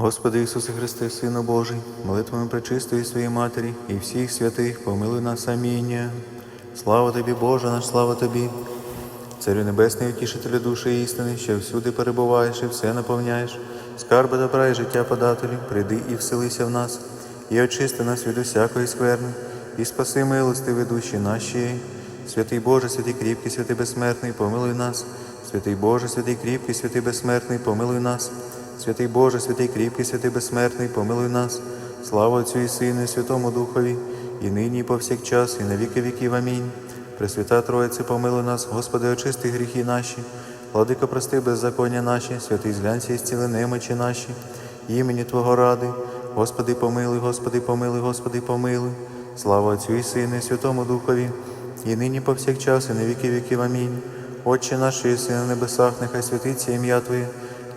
Господи Ісусе Христе, Сину Божий, молитвами пречистої своєї Матері і всіх святих, помилуй нас. Амінь. Слава Тобі, Боже наш, слава Тобі. Царю Небесний, утішителю душі істини, що всюди перебуваєш і все наповняєш, скарби добра і життя подателю, прийди і вселися в нас, і очисти нас від усякої скверни, і спаси милости ведущі наші. Святий Боже, святий кріпкий, святий безсмертний, помилуй нас. Святий Боже, святий кріпкий, святий безсмертний, помилуй нас. Святий Боже, святий кріпкий, святий безсмертний, помилуй нас. Слава Отцю і Сину, і Святому Духові, і нині, і повсякчас, і на віки віків. Амінь. Пресвята Троїце, помилуй нас, Господи, очисти гріхи наші, владико, прости беззаконня наші, святий зглянься і зціли немочі наші, імені Твого ради. Господи, помилуй, Господи, помилуй, Господи, помилуй. Слава Отцю і Сину, і Святому Духові, і нині повсякчас, і на віки віків. Амінь. Отче наш, що єси на небесах, нехай святиться ім'я Твоє,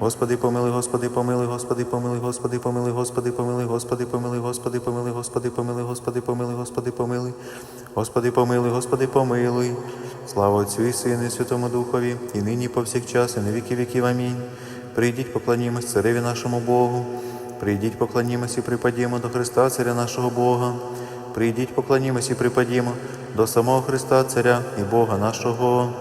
Господи, помилуй, Господи, помилуй, Господи, помилуй, Господи, помилуй, Господи, помилуй, Господи, помилуй, Господи, помилуй, Господи, помилуй, Господи, помилуй, Господи, помилуй, Господи, помилуй, Господи, помилуй. Слава Отцю і Сину, і Святому Духові, і нині, повсякчас, і на віки віків. Амінь. Прийдіть, поклонімось цареві нашому Богу. Прийдіть, поклонімось і припадімо до Христа, Царя нашого Бога. Прийдіть, поклонімось і припадімо до самого Христа, Царя і Бога нашого.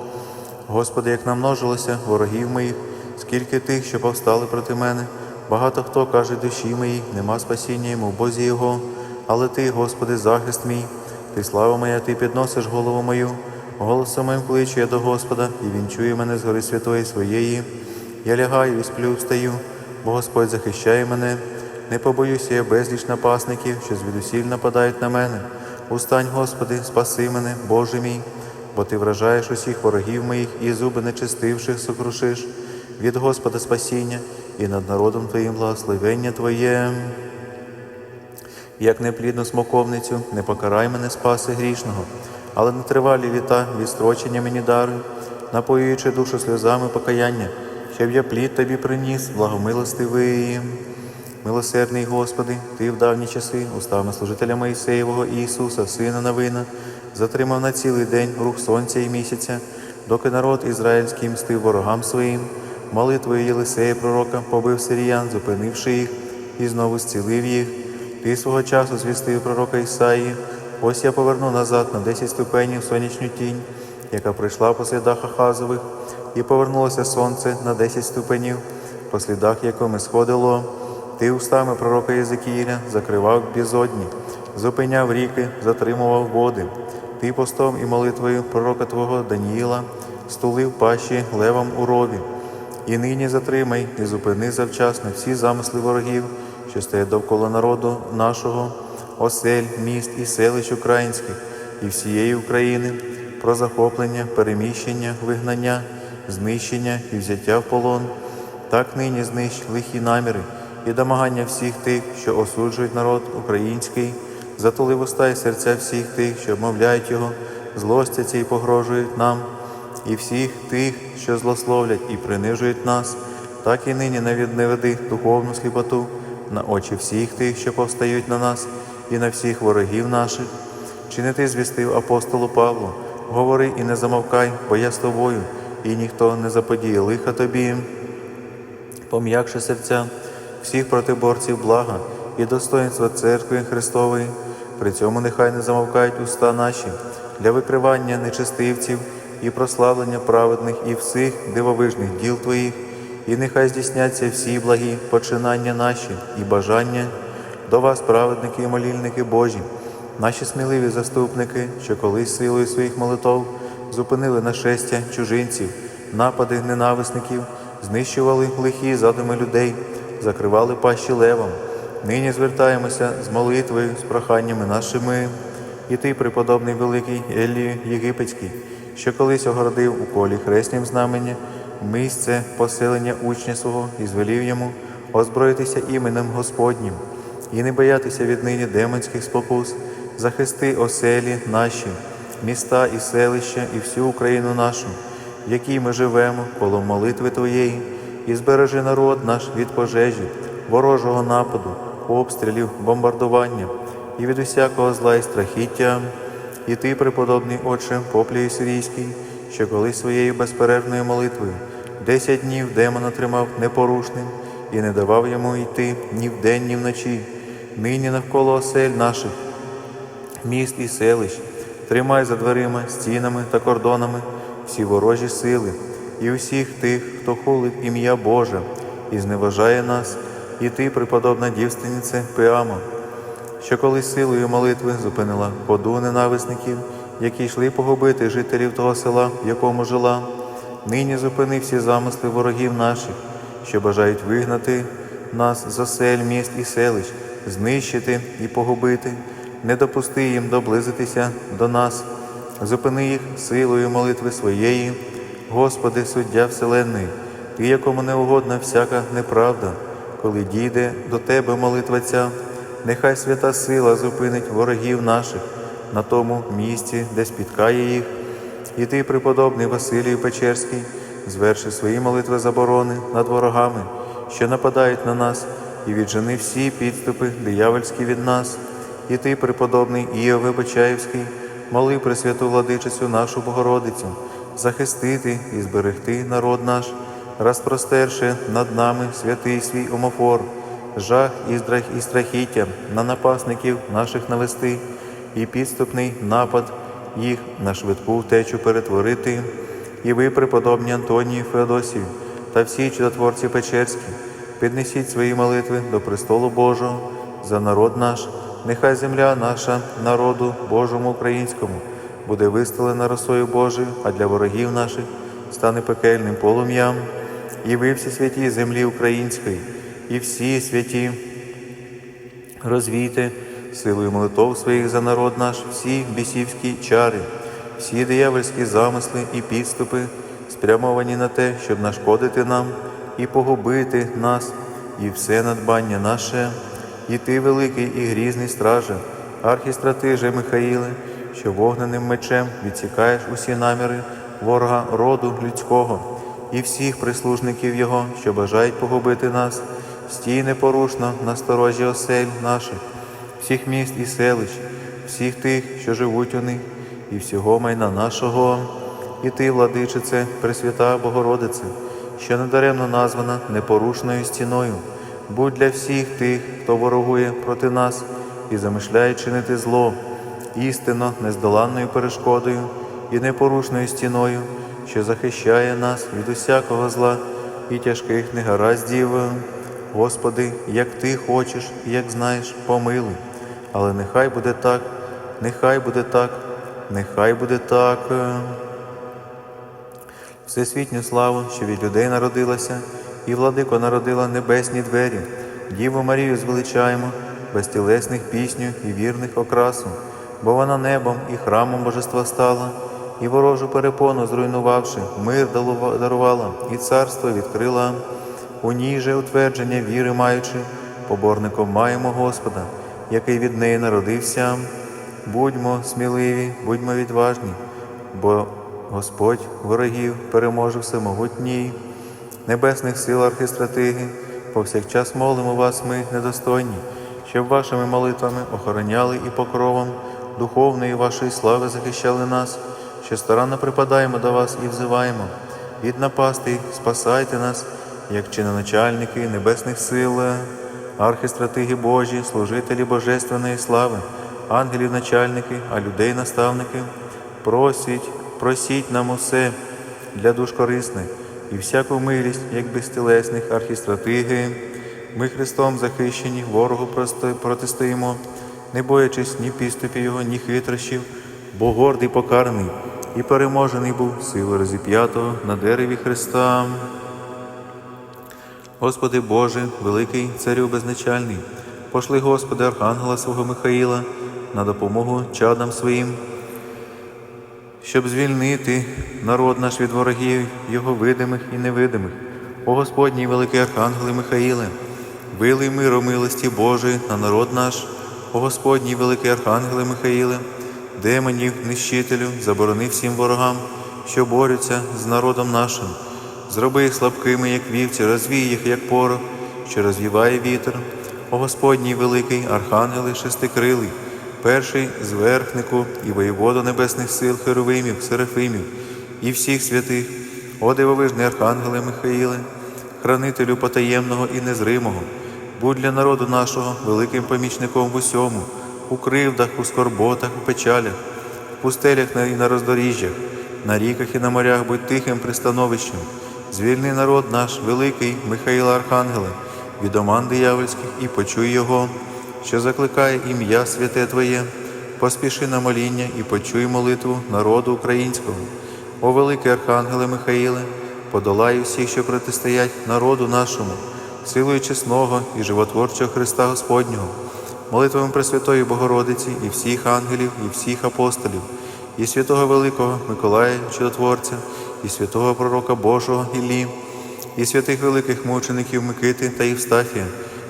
Господи, як намножилося ворогів моїх, скільки тих, що повстали проти мене, багато хто каже душі моїй, нема спасіння йому в Бозі Його, але Ти, Господи, захист мій, Ти слава моя, Ти підносиш голову мою, голосом моїм кличу я до Господа, і Він чує мене з гори святої своєї. Я лягаю і сплю, встаю, бо Господь захищає мене. Не побоюся я безліч напасників, що звідусіль нападають на мене. Устань, Господи, спаси мене, Боже мій, бо Ти вражаєш усіх ворогів моїх і зуби нечистивших сокрушиш. Від Господа спасіння і над народом Твоїм благословення Твоє. Як неплідну смоковницю, не покарай мене спаси грішного, але на тривалі літа відстрочення мені даруй, напоюючи душу сльозами покаяння, щоб я плід тобі приніс, благомилостивий. Милосердний Господи, Ти в давні часи устами служителя Моїсеєвого Ісуса, Сина Навина, затримав на цілий день рух сонця і місяця, доки народ ізраїльський мстив ворогам своїм, молитвою Єлисея пророка побив сиріян, зупинивши їх, і знову зцілив їх. Ти свого часу звістив пророка Ісаї, ось я поверну назад на 10 ступенів сонячну тінь, яка прийшла по слідах Ахазових, і повернулося сонце на 10 ступенів, по слідах якими сходило. Ти устами пророка Єзекіїля закривав безодні, зупиняв ріки, затримував води. Ти постом і молитвою пророка Твого Даніїла стулив пащі левам у рові. І нині затримай і зупини завчасно всі замисли ворогів, що стоять довкола народу нашого, осель, міст і селищ українських і всієї України, про захоплення, переміщення, вигнання, знищення і взяття в полон. Так нині знищ лихі наміри і домагання всіх тих, що осуджують народ український, затули вуста і серця всіх тих, що обмовляють його, злостяться і погрожують нам, і всіх тих, що злословлять і принижують нас, так і нині не веди духовну сліпоту на очі всіх тих, що повстають на нас, і на всіх ворогів наших. Чи не ти звістив апостолу Павлу? Говори і не замовкай, бо я з тобою, і ніхто не заподіє лиха тобі. Пом'якши серця всіх протиборців блага і достоинства церкви Христової, при цьому нехай не замовкають уста наші для викривання нечистивців і прославлення праведних і всіх дивовижних діл Твоїх, і нехай здійсняться всі благі починання наші і бажання до вас, праведники і молільники Божі, наші сміливі заступники, що колись силою своїх молитов зупинили нашестя чужинців, напади ненависників, знищували лихі задуми людей закривали пащі левом. Нині звертаємося з молитвою, з проханнями нашими, і ти, преподобний великий Елію Єгипетський, що колись огородив у колі хреснім знамення місце поселення учня свого і звелів йому озброїтися іменем Господнім і не боятися віднині демонських спокус, захисти оселі наші, міста і селища, і всю Україну нашу, в якій ми живемо, коло молитви Твоєї, і збережи народ наш від пожежі, ворожого нападу, обстрілів, бомбардування і від усякого зла і страхіття. І ти, преподобний Отче, поплію сирійський, що колись своєю безперервною молитвою десять днів демона тримав непорушним і не давав йому йти ні вдень, ні вночі, нині навколо осель наших, міст і селищ, тримай за дверима, стінами та кордонами всі ворожі сили і усіх тих, хто хулить ім'я Боже і зневажає нас, і ти, преподобна дівственниця Пеама, що колись силою молитви зупинила ходу ненависників, які йшли погубити жителів того села, в якому жила. Нині зупини всі замисли ворогів наших, що бажають вигнати нас з осель, міст і селищ, знищити і погубити, не допусти їм доблизитися до нас, зупини їх силою молитви своєї, Господи, суддя Вселенної, Ти, якому не угодна всяка неправда, коли дійде до Тебе молитва ця, нехай свята сила зупинить ворогів наших на тому місці, де спіткає їх. І ти, преподобний Василію Печерський, зверши свої молитви заборони над ворогами, що нападають на нас, і віджени всі підступи диявольські від нас. І ти, преподобний Іове Бочаївський, моли Пресвяту владичицю нашу Богородицю, захистити і зберегти народ наш, розпростерши над нами святий свій омофор, жах і здрах і страхіття на напасників наших навести, і підступний напад їх на швидку втечу перетворити, і ви, преподобні Антонії Феодосію та всі чудотворці Печерські, піднесіть свої молитви до престолу Божого за народ наш, нехай земля наша, народу Божому українському, буде вистелена росою Божою, а для ворогів наших стане пекельним полум'ям, і ви всі святі землі української, і всі святі. Розвійте силою молитов своїх за народ наш, всі бісівські чари, всі диявольські замисли і підступи, спрямовані на те, щоб нашкодити нам і погубити нас, і все надбання наше, і ти, великий і грізний страже, архістратиже Михаїле, що вогненим мечем відсікаєш усі наміри ворога роду людського і всіх прислужників Його, що бажають погубити нас, стій непорушно на сторожі осель наших всіх міст і селищ, всіх тих, що живуть у них, і всього майна нашого, і ти, владичице, Пресвята Богородице, що недаремно названа непорушною стіною, будь для всіх тих, хто ворогує проти нас і замишляє чинити зло, істинно нездоланною перешкодою і непорушною стіною, що захищає нас від усякого зла і тяжких негараздів. Господи, як Ти хочеш і як знаєш, помилуй. Але нехай буде так, нехай буде так, нехай буде так. Всесвітню славу, що від людей народилася, і владико народила небесні двері. Діву Марію звеличаємо, безтілесних пісню і вірних окрасу, бо вона небом і храмом божества стала, і ворожу перепону зруйнувавши, мир дарувала, і царство відкрила. У ній же утвердження віри маючи, поборником маємо Господа, який від неї народився. Будьмо сміливі, будьмо відважні, бо Господь ворогів переможе всемогутній, небесних сил архістратиги, повсякчас молимо вас, ми недостойні, щоб вашими молитвами охороняли і покровом духовної вашої слави захищали нас, що старанно припадаємо до вас і взиваємо. Від напасти спасайте нас як чиноначальники небесних сил, архістратиги Божі, служителі Божественної слави, ангелів начальники, а людей наставники, просіть, просіть нам усе для душ корисних і всяку милість, як безтілесних архістратиги. Ми Христом захищені, ворогу протистоїмо, не боячись ні підступів Його, ні хитрощів, бо гордий покараний і переможений був силою розіп'ятого на дереві Христа. Господи Боже, великий царю безначальний, пошли, Господи, Архангела свого Михаїла на допомогу чадам своїм, щоб звільнити народ наш від ворогів, його видимих і невидимих. О Господній великий Архангеле Михаїле, вилий миру милості Божої на народ наш, о Господній великий Архангеле Михаїле, демонів, нищителю, заборони всім ворогам, що борються з народом нашим. Зроби їх слабкими, як вівці, розвій їх, як порох, що розвіває вітер. О Господній великий, архангели шестикрилий, перший зверхнику і воєводу небесних сил, херовимів, серафимів і всіх святих, о дивовижний архангеле Михаїле, хранителю потаємного і незримого, будь для народу нашого великим помічником в усьому, у кривдах, у скорботах, у печалях, в пустелях і на роздоріжжях, на ріках і на морях будь тихим пристановищем. Звільни народ наш, великий Михаїла Архангеле, від оман диявольських і почуй його, що закликає ім'я святе Твоє, поспіши на моління і почуй молитву народу українського. О великий Архангеле Михаїле, подолай усіх, що протистоять народу нашому, силою чесного і животворчого Христа Господнього, молитвами Пресвятої Богородиці і всіх ангелів, і всіх апостолів, і святого Великого Миколая Чудотворця, і святого Пророка Божого Іллі, і святих великих мучеників Микити та Євстафія,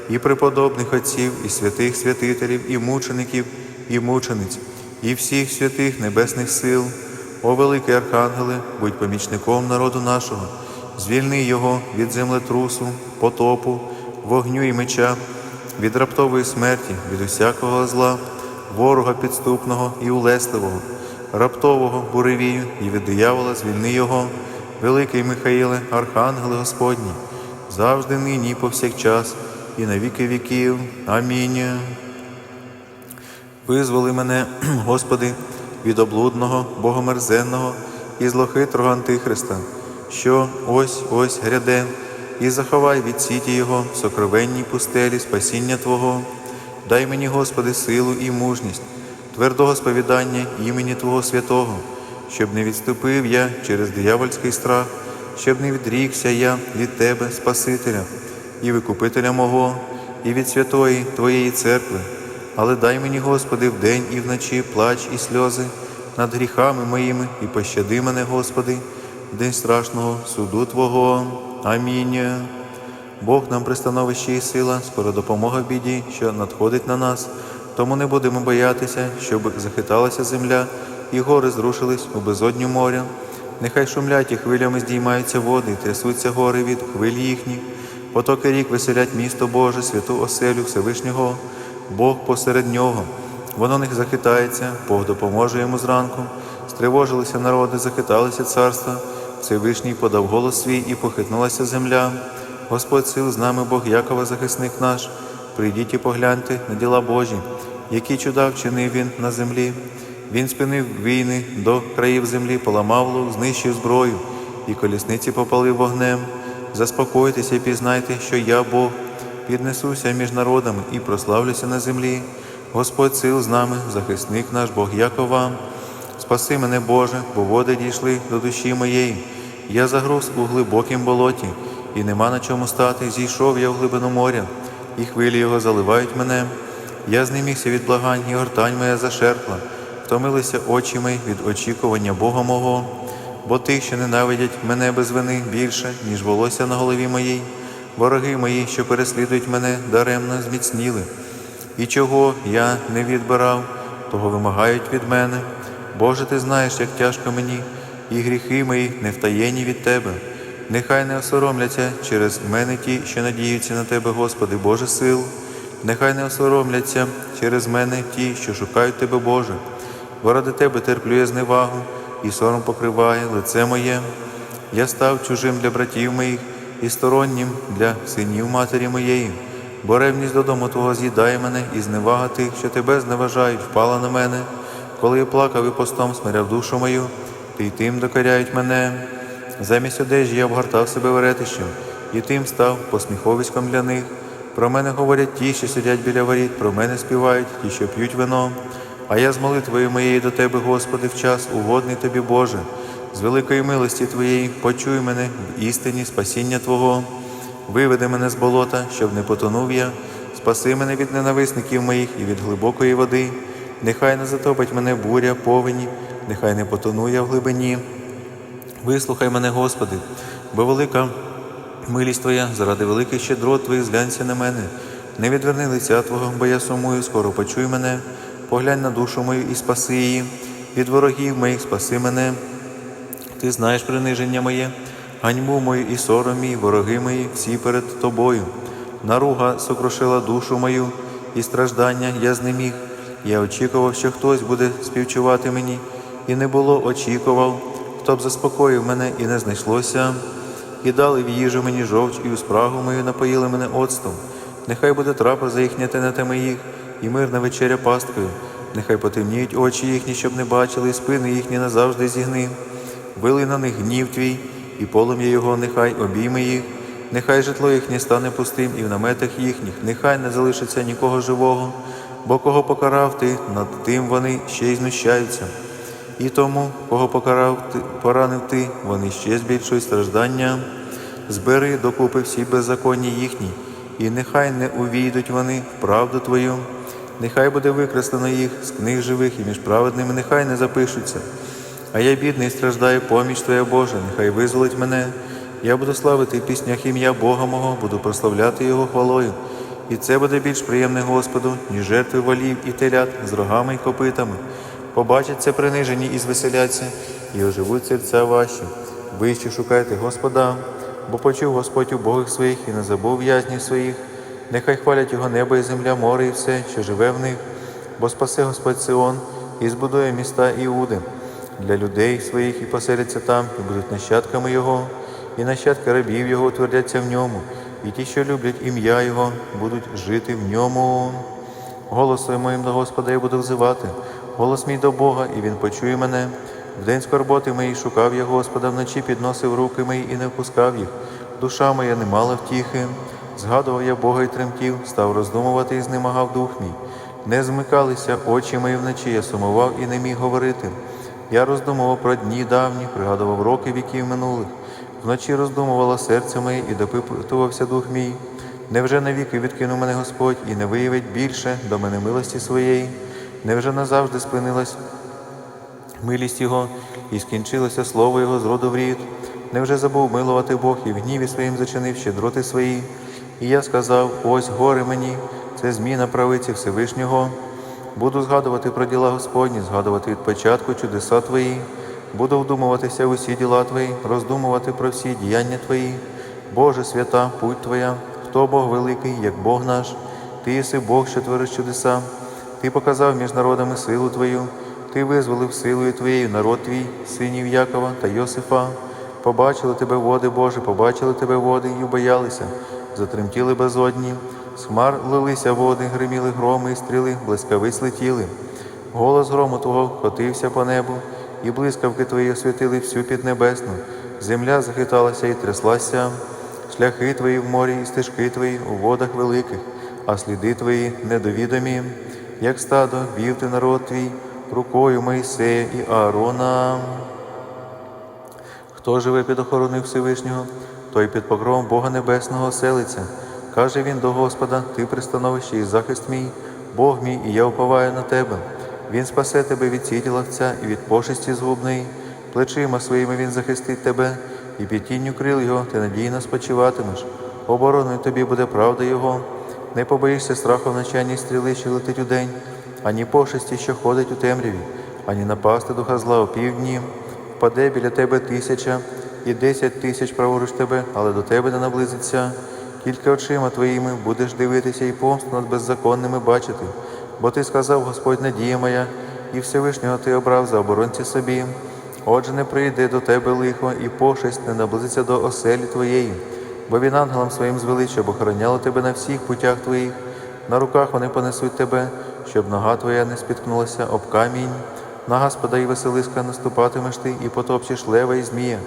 і преподобних отців, і святих святителів, і мучеників, і мучениць, і всіх святих небесних сил. О великий Архангеле, будь помічником народу нашого, звільни його від землетрусу, потопу, вогню і меча, від раптової смерті, від усякого зла, ворога підступного і улесливого, раптового буревію і від диявола звільни його, великий Михаїле, Архангеле Господній, завжди нині повсякчас, і на віки віків. Амінь. Визволи мене, Господи, від облудного, богомерзенного і злохитрого Антихриста, що ось ось гряде, і заховай від сіті Його в сокровенній пустелі спасіння Твого. Дай мені, Господи, силу і мужність, твердого сповідання імені Твого святого, щоб не відступив я через диявольський страх, щоб не відрікся я від Тебе, Спасителя і Викупителя мого, і від святої Твоєї церкви. Але дай мені, Господи, вдень і вночі плач і сльози над гріхами моїми, і пощади мене, Господи, в день страшного суду Твого. Амінь. Бог нам пристановище і сила, скоро допомога в біді, що надходить на нас. Тому не будемо боятися, щоб захиталася земля, і гори зрушились у безодню моря. Нехай шумлять і хвилями здіймаються води, і трясуться гори від хвиль їхніх. Потоки рік веселять місто Боже, святу оселю Всевишнього. Бог посеред нього. Воно не захитається, Бог допоможе йому зранку. Стривожилися народи, захиталися царства. Всевишній подав голос свій і похитнулася земля. Господь сил з нами, Бог Якова, захисник наш. Прийдіть і погляньте на діла Божі, які чуда вчинив він на землі. Він спинив війни до країв землі, поламав лук, знищив зброю, і колісниці попалив вогнем. Заспокойтеся і пізнайте, що я Бог піднесуся між народами і прославлюся на землі. Господь сил з нами, захисник наш Бог Якова. Спаси мене, Боже, бо води дійшли до душі моєї. Я загруз у глибокім болоті, і нема на чому стати. Зійшов я в глибину моря, і хвилі його заливають мене. Я знемігся від благань, і гортань моя зашерпла, втомилися очі мої від очікування Бога мого, бо тих, що ненавидять мене без вини більше, ніж волосся на голові моїй. Вороги мої, що переслідують мене, даремно зміцніли. І чого я не відбирав, того вимагають від мене. Боже, ти знаєш, як тяжко мені, і гріхи мої не втаєні від Тебе. Нехай не осоромляться через мене ті, що надіються на Тебе, Господи, Боже сил. Нехай не осоромляться через мене ті, що шукають Тебе, Боже. Бо ради Тебе терплю я зневагу, і сором покриває лице моє. Я став чужим для братів моїх і стороннім для синів матері моєї, бо ревність додому Твого з'їдає мене, і зневага тих, що тебе зневажають, впала на мене. Коли я плакав і постом смиряв душу мою, ти й тим докоряють мене. Замість одежі я обгортав себе веретищем, і тим став посміховиськом для них. Про мене говорять ті, що сидять біля воріт, про мене співають ті, що п'ють вино. А я з молитвою моєю до Тебе, Господи, в час угодний Тобі, Боже, з великої милості Твоєї почуй мене в істині спасіння Твого. Виведи мене з болота, щоб не потонув я, спаси мене від ненависників моїх і від глибокої води. Нехай не затопить мене буря, повені, нехай не потону я в глибині. Вислухай мене, Господи, бо велика милість Твоя, заради великих щедрот Твоїх зглянься на мене. Не відверни лиця Твого, бо я сумую, скоро почуй мене. поглянь на душу мою і спаси її, від ворогів моїх спаси мене. Ти знаєш приниження моє, ганьбу мою і сором мій, вороги мої, всі перед тобою. Наруга сокрушила душу мою, і страждання я знеміг. Я очікував, що хтось буде співчувати мені, і не було очікував, хто б заспокоїв мене, і не знайшлося. І дали в їжу мені жовч, і у спрагу мою напоїли мене оцтом. Нехай буде трапеза їхня тенетами їх, і мирна вечеря пасткою. Нехай потемніють очі їхні, щоб не бачили, і спини їхні назавжди зігни. Вили на них гнів твій, і полум'я його нехай обійме їх. Нехай житло їхнє стане пустим, і в наметах їхніх, нехай не залишиться нікого живого, бо кого покарав ти, над тим вони ще й знущаються. І тому, кого покарав ти, поранив ти, вони ще збільшують страждання. Збери докупи всі беззаконні їхні, і нехай не увійдуть вони в правду Твою, нехай буде викреслено їх з книг живих, і між праведними нехай не запишуться. А я бідний страждаю поміч Твоя Божа, нехай визволить мене. Я буду славити в піснях ім'я Бога мого, буду прославляти Його хвалою. І це буде більш приємне Господу, ніж жертви волів і телят з рогами й копитами. Побачать це принижені і звеселяться, і оживуть серця ваші. Ви ще шукайте Господа, бо почув Господь у Богих своїх і не забув в'язнів своїх. Нехай хвалять його небо і земля, море і все, що живе в них, бо спасе Господь Сион і збудує міста Іуди для людей своїх і поселяться там, і будуть нащадками Його, і нащадки рабів Його утвердяться в ньому, і ті, що люблять ім'я Його, будуть жити в ньому. Голосом моїм до Господа я буду взивати, голос мій до Бога, і Він почує мене. В день скорботи моїй шукав я Господа, вночі підносив руки мої і не впускав їх. Душа моя не мала втіхи. Згадував я Бога і тремтів, став роздумувати і знемагав дух мій. Не змикалися очі мої вночі, я сумував і не міг говорити. Я роздумував про дні давні, пригадував роки віків минулих. Вночі роздумувало серце моє і допитувався дух мій. Невже навіки відкинув мене Господь і не виявить більше до мене милості своєї? Невже назавжди спинилась милість Його і скінчилося слово Його з роду в рід? Невже забув милувати Бог і в гніві своїм зачинив щедроти свої? І я сказав: ось горе мені, це зміна правиці Всевишнього. Буду згадувати про діла Господні, згадувати від початку чудеса Твої. Буду вдумуватися в усі діла Твої, роздумувати про всі діяння Твої. Боже свята, путь Твоя, хто Бог великий, як Бог наш, Ти єси Бог, що твориш чудеса. Ти показав між народами силу Твою, Ти визволив силою Твоєю народ Твій, синів Якова та Йосифа. Побачили Тебе води, Боже, побачили Тебе води і боялися, затремтіли безодні. З хмар лилися води, гриміли громи і стріли, блискавиць летіли. Голос грому Твого котився по небу, і блискавки Твої освітили всю піднебесну. Земля захиталася і тряслася, шляхи Твої в морі і стежки Твої у водах великих, а сліди Твої недовідомі, як стадо вів ти народ твій рукою Моїсея і Аарона. Хто живе під охороною Всевишнього, той під покровом Бога Небесного оселиться. Каже він до Господа: Ти пристановище і захист мій, Бог мій, і я уповаю на тебе. Він спасе тебе від сіті ловця і від пошесті згубної, плечима своїми він захистить тебе, і під тінню крил його ти надійно спочиватимеш. Обороною тобі буде правда Його. Не побоїшся страху ані стріли, що летить удень, ані пошесті, що ходить у темряві, ані напасти духа зла у півдні. Впаде біля тебе тисяча і десять тисяч праворуч тебе, але до тебе не наблизиться. Тільки очима твоїми будеш дивитися і помсту над беззаконними бачити. Бо ти сказав, Господь надія моя, і Всевишнього ти обрав за оборонці собі. Отже, не прийде до тебе лихо, і пошесть не наблизиться до оселі твоєї, бо він ангелам своїм звелить, щоб охороняло тебе на всіх путях твоїх. На руках вони понесуть тебе, щоб нога твоя не спіткнулася об камінь. На Господа і Василиска наступатимеш ти і потопчеш лева і змія.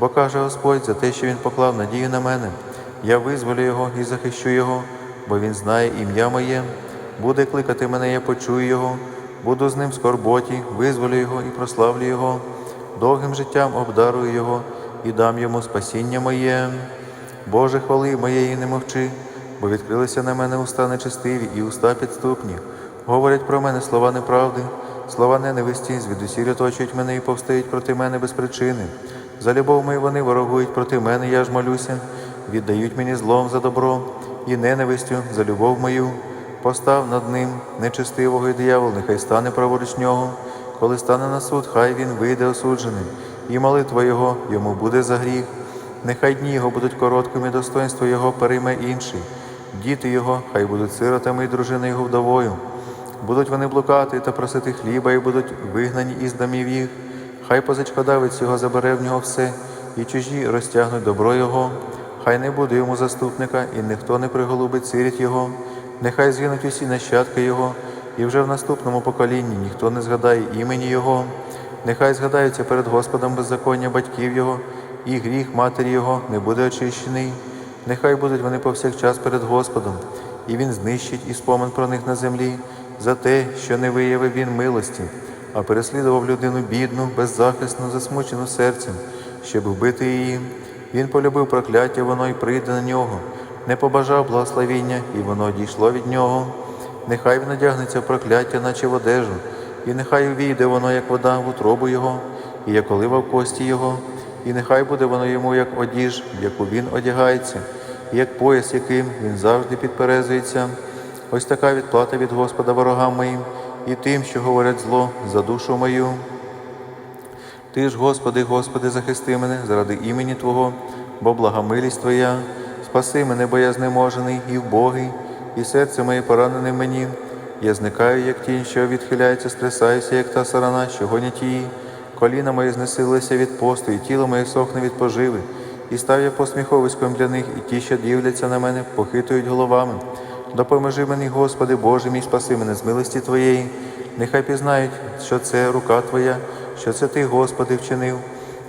Бо каже Господь за те, що він поклав надію на мене. Я визволю його і захищу його, бо він знає ім'я моє. Буде кликати мене, я почую його, буду з ним в скорботі, визволю його і прославлю його, довгим життям обдарую його і дам йому спасіння моє. Боже, хвали моєї не мовчи, бо відкрилися на мене уста нечестиві і уста підступні. Говорять про мене слова неправди, слова ненависті, звідусіль оточують мене і повстають проти мене без причини. За любов мою вони ворогують проти мене, я ж молюся, віддають мені злом за добро і ненавистю за любов мою. постав над ним нечестивого і диявол, нехай стане праворуч нього. Коли стане на суд, хай він вийде осудженим, і молитва його йому буде за гріх. Нехай дні його будуть короткими, достоинство його перейме інший. Діти його, хай будуть сиротами і дружина його вдовою. Будуть вони блукати та просити хліба, і будуть вигнані із домів їх. Хай позичкодавець його забере в нього все, і чужі розтягнуть добро його. Хай не буде йому заступника, і ніхто не приголубить сиріт його. Нехай згинуть усі нащадки його, і вже в наступному поколінні ніхто не згадає імені Його. Нехай згадається перед Господом беззаконня батьків Його, і гріх матері Його не буде очищений. Нехай будуть вони повсякчас перед Господом, і Він знищить і спомин про них на землі за те, що не виявив він милості, а переслідував людину бідну, беззахисну, засмучену серцем, щоб вбити її. Він полюбив прокляття, воно й прийде на нього, не побажав благословіння, і воно дійшло від нього. Нехай він одягнеться в прокляття, наче в одежу, і нехай увійде воно, як вода в утробу його, і як олива в кості його, і нехай буде воно йому, як одіж, в яку він одягається, і як пояс, яким він завжди підперезується. Ось така відплата від Господа ворогам моїм і тим, що говорять зло за душу мою. Ти ж, Господи, Господи, захисти мене заради імені Твого, бо благомилість Твоя, спаси мене, бо я знеможений і вбогий, і серце моє поранене мені. Я зникаю, як тінь, що відхиляється, стрясаюся, як та сарана, що гонять її. Коліна мої знесилися від посту, і тіло моє сохне від поживи. І став я посміховиськом для них, і ті, що дивляться на мене, похитують головами. Допоможи мені, Господи, Боже мій, спаси мене з милості Твоєї. Нехай пізнають, що це рука Твоя, що це Ти, Господи, вчинив.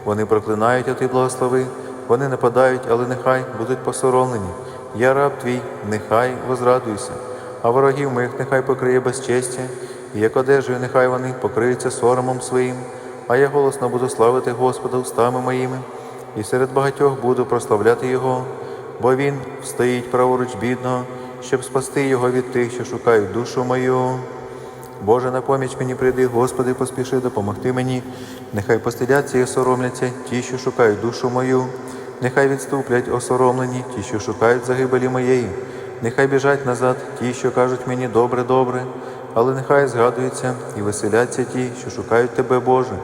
Вони проклинають, а Ти благослови. Вони нападають, але нехай будуть посоромлені. Я раб Твій, нехай возрадуйся, а ворогів моїх нехай покриє безчестя, і як одежею, нехай вони покриються соромом своїм, а я голосно буду славити Господа устами моїми, і серед багатьох буду прославляти Його, бо Він стоїть праворуч бідного, щоб спасти його від тих, що шукають душу мою. Боже, на поміч мені прийди, Господи, поспіши допомогти мені. Нехай постидяться і осоромляться ті, що шукають душу мою. Нехай відступлять осоромлені ті, що шукають загибелі моєї. Нехай біжать назад ті, що кажуть мені добре, добре, але нехай згадуються і веселяться ті, що шукають Тебе, Боже.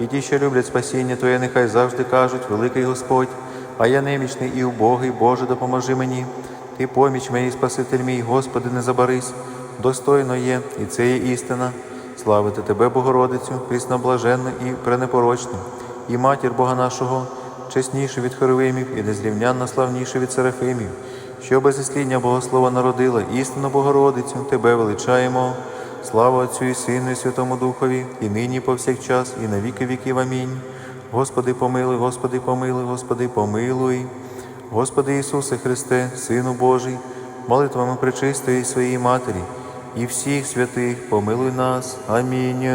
І ті, що люблять спасіння Твоє, нехай завжди кажуть, великий Господь, а я немічний і убогий, Боже, допоможи мені. Ти поміч мій, Спаситель мій, Господи, не забарись, достойно є, і це є істина. Славити Тебе, Богородицю, прісноблаженну і пренепорочну, і матір Бога нашого, чеснішу від Хоровимів і незрівнянно славнішу від Серафимів, що без ісління Богослова народила, істинну Богородицю, Тебе величаємо. Слава Отцю і Сину, і Святому Духові, і нині, і повсякчас, і на віки віків. Амінь. Господи, помилуй, Господи, помилуй, Господи, помилуй. Господи Ісусе Христе, Сину Божий, молитвами причистої своєї Матері і всіх святих помилуй нас. Амінь.